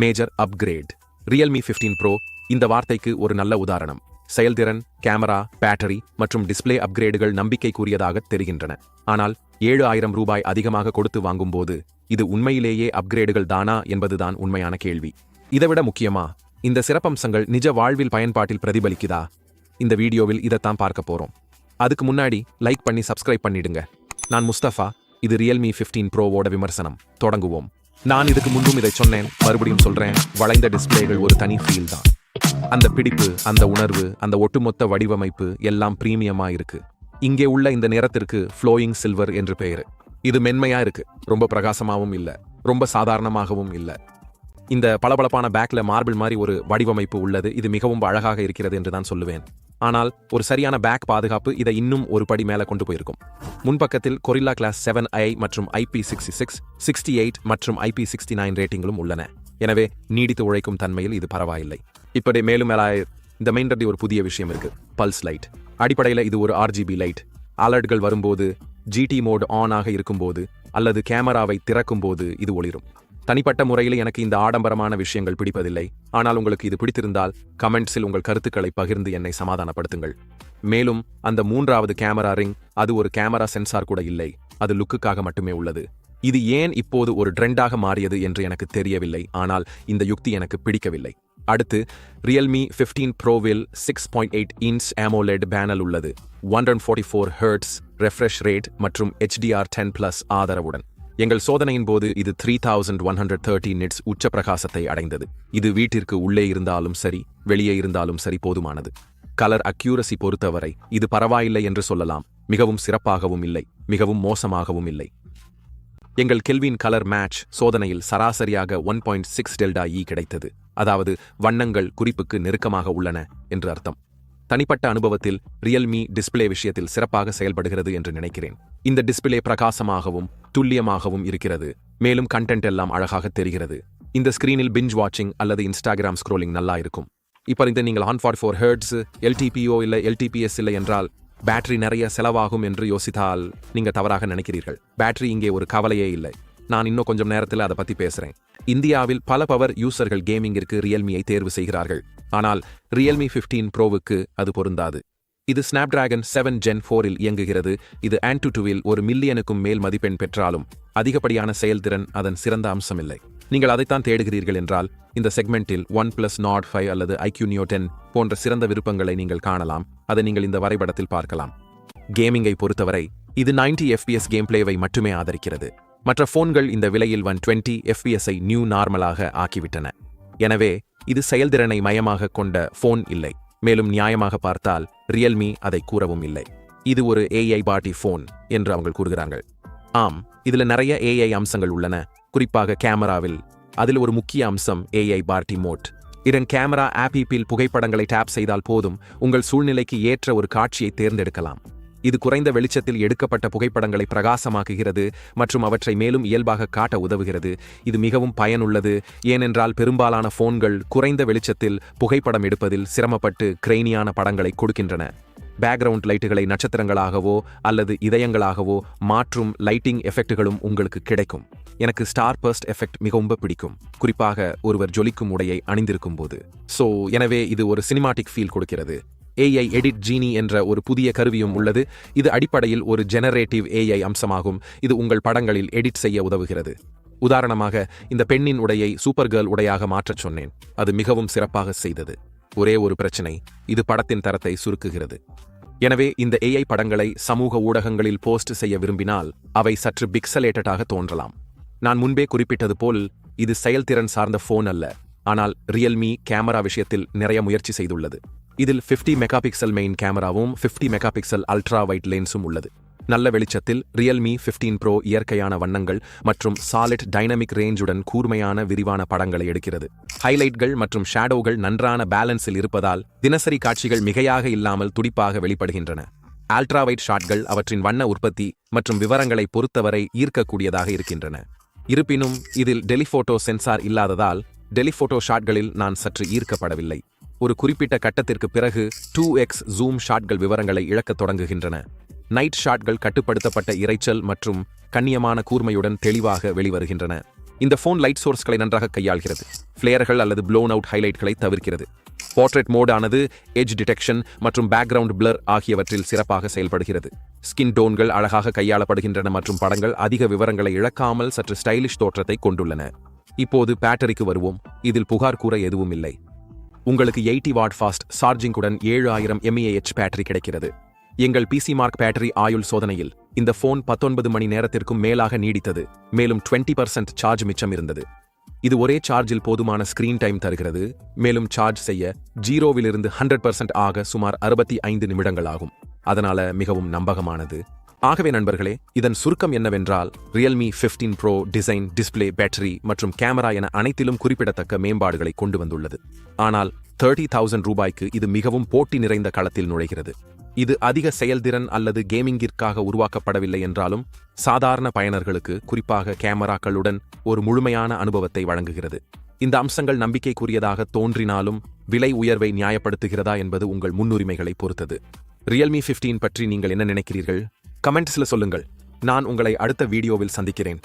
Major upgrade. Realme 15 bro இந்த வார்த்தைக்கு ஒரு நல்ல உதாரணம். செயல்திறன் கேமரா பேட்டரி மற்றும் டிஸ்பிளே அப்கிரேடுகள் நம்பிக்கைக்குரியதாக தெரிகின்றன. ஆனால் ஏழு ஆயிரம் ரூபாய் அதிகமாக கொடுத்து வாங்கும்போது இது உண்மையிலேயே அப்கிரேடுகள் தானா என்பதுதான் உண்மையான கேள்வி. இதைவிட முக்கியமா இந்த சிறப்பம்சங்கள் நிஜ வாழ்வில் பயன்பாட்டில் பிரதிபலிக்குதா? இந்த வீடியோவில் இதைத்தான் பார்க்க போறோம். அதுக்கு முன்னாடி லைக் பண்ணி சப்ஸ்கிரைப் பண்ணிடுங்க. நான் முஸ்தஃபா இது ரியல்மி 15 ப்ரோவோட விமர்சனம். தொடங்குவோம். நான் இதுக்கு முன்பும் இதை சொன்னேன். மறுபடியும் சொல்றேன். வளைந்த டிஸ்பிளேகள் ஒரு தனி ஃபீல் தான். அந்த பிடிப்பு அந்த உணர்வு அந்த ஒட்டுமொத்த வடிவமைப்பு எல்லாம் பிரீமியமா இருக்கு. இங்கே உள்ள இந்த நிறத்திற்கு ஃப்ளோயிங் சில்வர் என்று பெயரு. இது மென்மையா இருக்கு. ரொம்ப பிரகாசமாகவும் இல்லை. ரொம்ப சாதாரணமாகவும் இல்லை. இந்த பளபளப்பான பேக்ல மார்பிள் மாதிரி ஒரு வடிவமைப்பு உள்ளது. இது மிகவும் அழகாக இருக்கிறது என்று தான் சொல்லுவேன். ஆனால் ஒரு சரியான பேக் பாதுகாப்பு இதை இன்னும் ஒரு படி மேலே கொண்டு போயிருக்கும். முன்பக்கத்தில் கொரில்லா கிளாஸ் செவன் ஐ மற்றும் IP sixty six sixty eight மற்றும் ஐபி சிக்ஸ்டி நைன் ரேட்டிங்களும் உள்ளன. எனவே நீடித்து உழைக்கும் தன்மையில் இது பரவாயில்லை. இப்படி மேலும் மேலாய இந்த மெயின்றது ஒரு புதிய விஷயம் இருக்கு. பல்ஸ் லைட் அடிப்படையில் இது ஒரு ஆர்ஜிபி லைட் அலர்ட்கள் வரும்போது ஜிடி மோட் ஆன் ஆக இருக்கும்போது அல்லது கேமராவை திறக்கும்போது இது ஒளிரும். தனிப்பட்ட முறையில் எனக்கு இந்த ஆடம்பரமான விஷயங்கள் பிடிப்பதில்லை. ஆனால் உங்களுக்கு இது பிடித்திருந்தால் கமெண்ட்ஸில் உங்கள் கருத்துக்களை பகிர்ந்து என்னை சமாதானப்படுத்துங்கள். மேலும் அந்த மூன்றாவது கேமரா ரிங் அது ஒரு கேமரா சென்சார் கூட இல்லை. அது லுக்குக்காக மட்டுமே உள்ளது. இது ஏன் இப்போது ஒரு ட்ரெண்டாக மாறியது என்று எனக்கு தெரியவில்லை. ஆனால் இந்த யுக்தி எனக்கு பிடிக்கவில்லை. அடுத்து Realme 15 ப்ரோவில் six point eight inch AMOLED panel உள்ளது. One hundred forty four hertz refresh rate மற்றும் ஹெச்டிஆர் டென் பிளஸ் ஆதரவுடன். எங்கள் சோதனையின் போது இது three thousand one hundred thirty nits உச்ச பிரகாசத்தை அடைந்தது. இது வீட்டிற்கு உள்ளே இருந்தாலும் சரி வெளியே இருந்தாலும் சரி போதுமானது. கலர் அக்யூரசி பொறுத்தவரை இது பரவாயில்லை என்று சொல்லலாம். மிகவும் சிறப்பாகவும் இல்லை மிகவும் மோசமாகவும் இல்லை. எங்கள் கெல்வின் கலர் மேட்ச் சோதனையில் சராசரியாக one point six delta E கிடைத்தது. அதாவது வண்ணங்கள் குறிப்புக்கு நெருக்கமாக உள்ளன என்று அர்த்தம். தனிப்பட்ட அனுபவத்தில் ரியல்மி டிஸ்ப்ளே விஷயத்தில் சிறப்பாக செயல்படுகிறது என்று நினைக்கிறேன். இந்த டிஸ்பிளே பிரகாசமாகவும் துல்லியமாகவும் இருக்கிறது. மேலும் கண்டென்ட் எல்லாம் அழகாக தெரிகிறது. இந்த ஸ்கிரீனில் பிஞ்ச் வாட்சிங் அல்லது இன்ஸ்டாகிராம் ஸ்க்ரோலிங் நல்லா இருக்கும். இப்போ இந்த நீங்கள் on for four hertz LTPO இல்லை எல்டிபிஎஸ் இல்லை என்றால் பேட்டரி நிறைய செலவாகும் என்று யோசித்தால் நீங்கள் தவறாக நினைக்கிறீர்கள். பேட்டரி இங்கே ஒரு கவலையே இல்லை. நான் இன்னும் கொஞ்சம் நேரத்தில் அதை பற்றி பேசுகிறேன் இந்தியாவில் பல பவர் யூசர்கள் கேமிங்கிற்கு ரியல்மியை தேர்வு செய்கிறார்கள். ஆனால் ரியல்மி 15 ப்ரோவுக்கு அது பொருந்தாது. இது ஸ்னாப்டிராகன் செவன் ஜென் ஃபோரில் இயங்குகிறது. இது ஆன்டுடுவில் ஒரு மில்லியனுக்கும் மேல் மதிப்பெண் பெற்றாலும் அதிகப்படியான செயல்திறன் அதன் சிறந்த அம்சமில்லை. நீங்கள் அதைத்தான் தேடுகிறீர்கள் என்றால் இந்த செக்மெண்டில் ஒன் பிளஸ் நாட் ஃபைவ் அல்லது ஐக்யூனியோ டென் போன்ற சிறந்த விருப்பங்களை நீங்கள் காணலாம். அதை நீங்கள் இந்த வரைபடத்தில் பார்க்கலாம். கேமிங்கை பொறுத்தவரை இது நைன்டி எஃபிஎஸ் கேம் பிளேவை மட்டுமே ஆதரிக்கிறது. மற்ற போன்கள் இந்த விலையில் ஒன் டுவெண்ட்டி எஃபிஎஸ்ஐ நியூ நார்மலாக ஆக்கிவிட்டன. எனவே இது செயல்திறனை மையமாக கொண்ட போன் இல்லை. மேலும் நியாயமாக பார்த்தால் ரியல்மி அதை கூறவும் இல்லை. இது ஒரு ஏஐ பாட்டி போன் என்று அவங்க கூறுகிறார்கள். ஆம் இதுல நிறைய ஏஐ அம்சங்கள் உள்ளன. குறிப்பாக கேமராவில் அதில் ஒரு முக்கிய அம்சம் ஏஐ பார்ட்டி மோட். இதன் கேமரா ஆப்பிப்பில் புகைப்படங்களை டேப் செய்தால் போதும். உங்கள் சூழ்நிலைக்கு ஏற்ற ஒரு காட்சியை தேர்ந்தெடுக்கலாம். இது குறைந்த வெளிச்சத்தில் எடுக்கப்பட்ட புகைப்படங்களை பிரகாசமாக்குகிறது மற்றும் அவற்றை மேலும் இயல்பாக காட்ட உதவுகிறது. இது மிகவும் பயனுள்ளது. ஏனென்றால் பெரும்பாலான போன்கள் குறைந்த வெளிச்சத்தில் புகைப்படம் எடுப்பதில் சிரமப்பட்டு கிரெய்னியான படங்களை கொடுக்கின்றன. பேக்ரவுண்ட் லைட்டுகளை நட்சத்திரங்களாகவோ அல்லது இதயங்களாகவோ மாற்றும் லைட்டிங் எஃபெக்ட்டுகளும் உங்களுக்கு கிடைக்கும். எனக்கு ஸ்டார் பர்ஸ்ட் எஃபெக்ட் மிகவும் பிடிக்கும். குறிப்பாக ஒருவர் ஜொலிக்கும் உடையை அணிந்திருக்கும் போது. சோ எனவே இது ஒரு சினிமாட்டிக் ஃபீல் கொடுக்கிறது. ஏஐ எடிட் ஜீனி என்ற ஒரு புதிய கருவியும் உள்ளது. இது அடிப்படையில் ஒரு ஜெனரேட்டிவ் ஏஐ அம்சமாகும். இது உங்கள் படங்களில் எடிட் செய்ய உதவுகிறது. உதாரணமாக இந்த பெண்ணின் உடையை சூப்பர் கேர்ள் உடையாக மாற்றச் சொன்னேன். அது மிகவும் சிறப்பாக செய்தது. ஒரே ஒரு பிரச்சனை இது படத்தின் தரத்தை சுருக்குகிறது. எனவே இந்த ஏஐ படங்களை சமூக ஊடகங்களில் போஸ்ட் செய்ய விரும்பினால் அவை சற்று பிக்சலேட்டடாக தோன்றலாம். நான் முன்பே குறிப்பிட்டது போல் இது செயல்திறன் சார்ந்த போன் அல்ல. ஆனால் ரியல்மி கேமரா விஷயத்தில் நிறைய முயற்சி செய்துள்ளது. இதில் 50 மெகா பிக்சல் மெயின் கேமராவும் 50 மெகா பிக்சல் அல்ட்ரா வைட் லென்ஸும் உள்ளது. நல்ல வெளிச்சத்தில் ரியல்மி 15 ப்ரோ இயற்கையான வண்ணங்கள் மற்றும் சாலிட் டைனமிக் ரேஞ்சுடன் கூர்மையான விரிவான படங்களை எடுக்கிறது. ஹைலைட்கள் மற்றும் ஷேடோகள் நன்றான பேலன்ஸில் இருப்பதால் தினசரி காட்சிகள் மிகையாக இல்லாமல் துடிப்பாக வெளிப்படுகின்றன. அல்ட்ரா வைட் ஷாட்கள் அவற்றின் வண்ண உற்பத்தி மற்றும் விவரங்களை பொறுத்தவரை ஈர்க்கக்கூடியதாக இருக்கின்றன. இருப்பினும் இதில் டெலிஃபோட்டோ சென்சார் இல்லாததால் டெலிஃபோட்டோ ஷாட்களில் நான் சற்று ஈர்க்கப்படவில்லை. ஒரு குறிப்பிட்ட கட்டத்திற்கு பிறகு டூ எக்ஸ் ஜூம் ஷாட்கள் விவரங்களை இழக்கத் தொடங்குகின்றன. நைட் ஷாட்கள் கட்டுப்படுத்தப்பட்ட இரைச்சல் மற்றும் கண்ணியமான கூர்மையுடன் தெளிவாக வெளிவருகின்றன. இந்த ஃபோன் லைட் சோர்ஸ்களை நன்றாக கையாள்கிறது. ஃப்ளேயர்கள் அல்லது ப்ளோன் அவுட் ஹைலைட்களை தவிர்க்கிறது. போர்ட்ரேட் மோடானது எஜ் டிடெக்ஷன் மற்றும் பேக்ரவுண்ட் பிளர் ஆகியவற்றில் சிறப்பாக செயல்படுகிறது. ஸ்கின் டோன்கள் அழகாக கையாளப்படுகின்றன மற்றும் படங்கள் அதிக விவரங்களை இழக்காமல் சற்று ஸ்டைலிஷ் தோற்றத்தை கொண்டுள்ளன. இப்போது பேட்டரிக்கு வருவோம். இதில் புகார் கூற எதுவும் இல்லை. உங்களுக்கு எயிட்டி வாட் ஃபாஸ்ட் சார்ஜிங்குடன் ஏழு ஆயிரம் எம்ஏஹெச் பேட்டரி கிடைக்கிறது. எங்கள் பிசி மார்க் பேட்டரி ஆயுள் சோதனையில் இந்த ஃபோன் பத்தொன்பது மணி நேரத்திற்கும் மேலாக நீடித்தது. மேலும் 20% பர்சன்ட் சார்ஜ் மிச்சம் இருந்தது. இது ஒரே சார்ஜில் போதுமான ஸ்கிரீன் டைம் தருகிறது. மேலும் சார்ஜ் செய்ய ஜீரோவிலிருந்து ஹண்ட்ரட் பர்சன்ட் ஆக சுமார் அறுபத்தி ஐந்து நிமிடங்கள் ஆகும். அதனால மிகவும் நம்பகமானது. ஆகவே நண்பர்களே இதன் சுருக்கம் என்னவென்றால் Realme 15 pro design display battery மற்றும் கேமரா என அனைத்திலும் குறிப்பிடத்தக்க மேம்பாடுகளை கொண்டு வந்துள்ளது. ஆனால் தேர்ட்டி தௌசண்ட் ரூபாய்க்கு இது மிகவும் போட்டி நிறைந்த களத்தில் நுழைகிறது. இது அதிக செயல்திறன் அல்லது கேமிங்கிற்காக உருவாக்கப்படவில்லை என்றாலும் சாதாரண பயனர்களுக்கு குறிப்பாக கேமராக்களுடன் ஒரு முழுமையான அனுபவத்தை வழங்குகிறது. இந்த அம்சங்கள் நம்பிக்கைக்குரியதாக தோன்றினாலும் விலை உயர்வை நியாயப்படுத்துகிறதா என்பது உங்கள் முன்னுரிமைகளை பொறுத்தது. ரியல்மி 15 பற்றி நீங்கள் என்ன நினைக்கிறீர்கள்? கமெண்ட்ஸ்ல சொல்லுங்கள். நான் உங்களை அடுத்த வீடியோவில் சந்திக்கிறேன்.